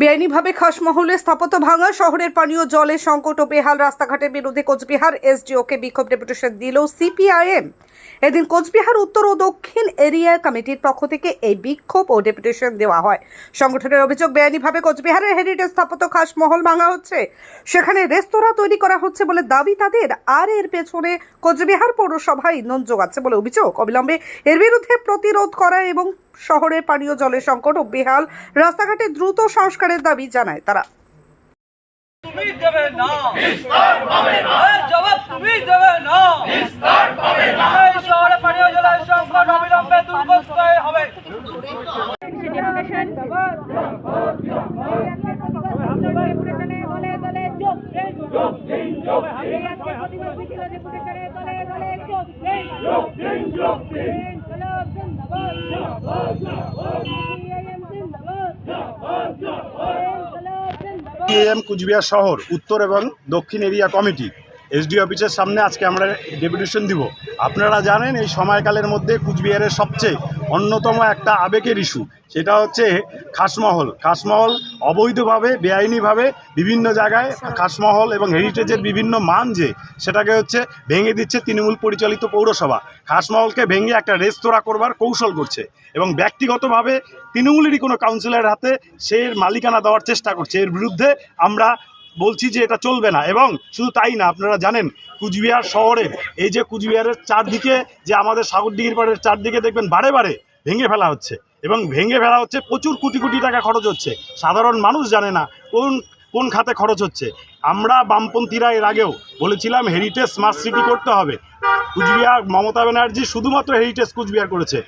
বেআইনিভাবে খাসমহলে স্থাপত্য ভাঙা শহরের পানীয় জলের সংকট ও বেহাল রাস্তাঘাটের বিরুদ্ধে কোচবিহার এসডিওকে বিক্ষোভ ডেপুটেশন দিল সিপিআইএম। এদিন কোচবিহার উত্তর ও দক্ষিণ এরিয়া কমিটির পক্ষ থেকে এই বিক্ষোভ ও ডেপুটেশন দেওয়া হয়। সংগঠনের অভিযোগ, বেআইনিভাবে কোচবিহারের হেরিটেজ স্থাপত্য খাসমহল ভাঙা হচ্ছে। সেখানে রেস্তোরাঁ তৈরি করা হচ্ছে বলে দাবি তাদের। আর এর পেছনে কোচবিহার পৌরসভা ইন্ধন যোগাচ্ছে বলে অভিযোগ। অবিলম্বে এর বিরুদ্ধে প্রতিরোধ করা এবং শহরের পানীয় জলের সংকট ও বেহাল রাস্তাঘাটে দ্রুত সংস্কারের দাবি জানায় তারা। তুমি দেবে না নিস্তার পাবে না জবাব তুমি দেবে না নিস্তার পাবে না এই শহরে পানীয় জলের সংকট অবিলম্বে দূর করতে হবে সিএম কুচবিহার শহর, উত্তর এবং দক্ষিণ এরিয়া কমিটি, এসডি অফিসের সামনে আজকে আমরা ডেপুটেশন দিব। আপনারা জানেন এই সময়কালের মধ্যে কুচবিহারের সবচেয়ে অন্যতম একটা আবেগের ইস্যু, সেটা হচ্ছে খাসমহল। খাসমহল অবৈধভাবে, বেআইনিভাবে বিভিন্ন জায়গায় খাসমহল এবং হেরিটেজের বিভিন্ন মান যে, সেটাকে হচ্ছে ভেঙে দিচ্ছে তৃণমূল পরিচালিত পৌরসভা। খাসমহলকে ভেঙে একটা রেস্তোরাঁ করবার কৌশল করছে এবং ব্যক্তিগতভাবে তৃণমূলেরই কোনো কাউন্সিলরের হাতে সে মালিকানা দেওয়ার চেষ্টা করছে। এর বিরুদ্ধে আমরা বলছি যে এটা চলবে না। এবং শুধু তাই না, আপনারা জানেন, কুচবিহার শহরে এই যে কুচবিহারের চারদিকে, যে আমাদের সাগরদিঘির পাড়ের চারদিকে দেখবেন বারে বারে ভেঙে ফেলা হচ্ছে। এবং ভেঙে ফেলা হচ্ছে, প্রচুর কোটি কোটি টাকা খরচ হচ্ছে। সাধারণ মানুষ জানে না কোন কোন খাতে খরচ হচ্ছে। আমরা বামপন্থীরা এর আগেও বলেছিলাম হেরিটেজ স্মার্ট সিটি করতে হবে। কুচবিহার মমতা ব্যানার্জি শুধুমাত্র হেরিটেজ কুচবিহার করেছে।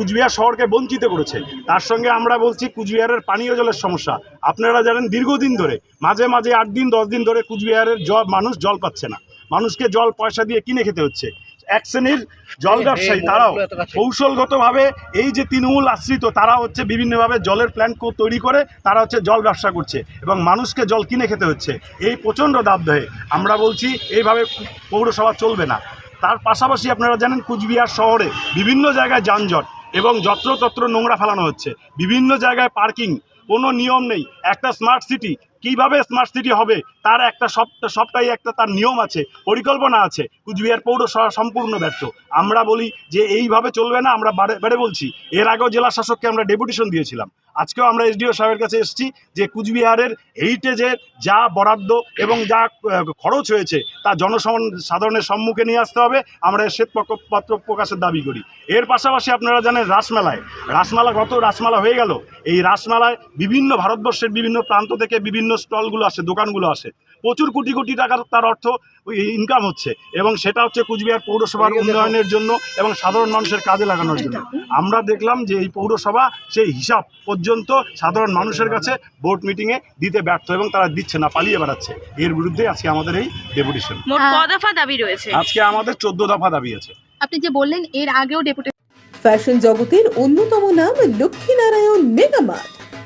কুচবিহার শহরকে বঞ্চিত করেছে। তার সঙ্গে আমরা বলছি কুচবিহারের পানীয় জলের সমস্যা। আপনারা জানেন দীর্ঘদিন ধরে মাঝে মাঝে আট দিন দশ দিন ধরে কুচবিহারের জল মানুষ জল পাচ্ছে না। মানুষকে জল পয়সা দিয়ে কিনে খেতে হচ্ছে। এক শ্রেণির জল ব্যবসায়ী তারাও কৌশলগতভাবে এই যে তৃণমূল আশ্রিত তারা হচ্ছে বিভিন্নভাবে জলের প্ল্যান্ট তৈরি করে তারা হচ্ছে জল ব্যবসা করছে এবং মানুষকে জল কিনে খেতে হচ্ছে। এই প্রচণ্ড দাবদাহে আমরা বলছি এইভাবে পৌরসভা চলবে না। তার পাশাপাশি আপনারা জানেন কুচবিহার শহরে বিভিন্ন জায়গায় যানজট। এবং যত্রতত্র নোংরা ফেলানো হচ্ছে। বিভিন্ন জায়গায় পার্কিং কোনো নিয়ম নেই। একটা স্মার্ট সিটি কীভাবে স্মার্ট সিটি হবে? তার একটা সব, সবটাই একটা তার নিয়ম আছে, পরিকল্পনা আছে। কুচবিহার পৌরসভা সম্পূর্ণ ব্যর্থ। আমরা বলি যে এইভাবে চলবে না, আমরা বারে বারে বলছি। এর আগেও জেলা শাসককে আমরা ডেপুটেশন দিয়েছিলাম। আজকেও আমরা এসডিও সাহেবের কাছে এসেছি যে কুচবিহারের হেরিটেজের যা বরাদ্দ এবং যা খরচ হয়েছে, তা জনসম সাধারণের সম্মুখে নিয়ে আসতে হবে। আমরা শ্বেতপত্র প্রকাশের দাবি করি। এর পাশাপাশি আপনারা জানেন রাসমেলায়। রাসমেলা কত রাসমেলা হয়ে গেল। এই রাসমেলায় বিভিন্ন ভারতবর্ষের বিভিন্ন প্রান্ত থেকে বিভিন্ন স্টলগুলো আসে দোকানগুলো আসে। প্রচুর কোটি কোটি টাকার তার অর্থ ইনকাম হচ্ছে এবং সেটা হচ্ছে কুচবিহার পৌরসভার উন্নয়নের জন্য এবং সাধারণ মানুষের কাজে লাগানোর জন্য। আমরা দেখলাম যে এই পৌরসভা সেই হিসাব পর্যন্ত সাধারণ মানুষের কাছে বোর্ড মিটিংয়ে দিতে ব্যর্থ এবং তারা দিচ্ছে না পালিয়ে বেড়াচ্ছে। এর বিরুদ্ধে আজকে আমাদের এই ডেপুটেশন। মোট আহ, ক দফা দাবি রয়েছে? আজকে আমাদের চোদ্দ দফা দাবি আছে। আপনি যে বললেন এর আগেও ডেপুটি ফ্যাশন জগতের অন্যতম নাম লক্ষ্মীনারায়ণ মেগামার্ট।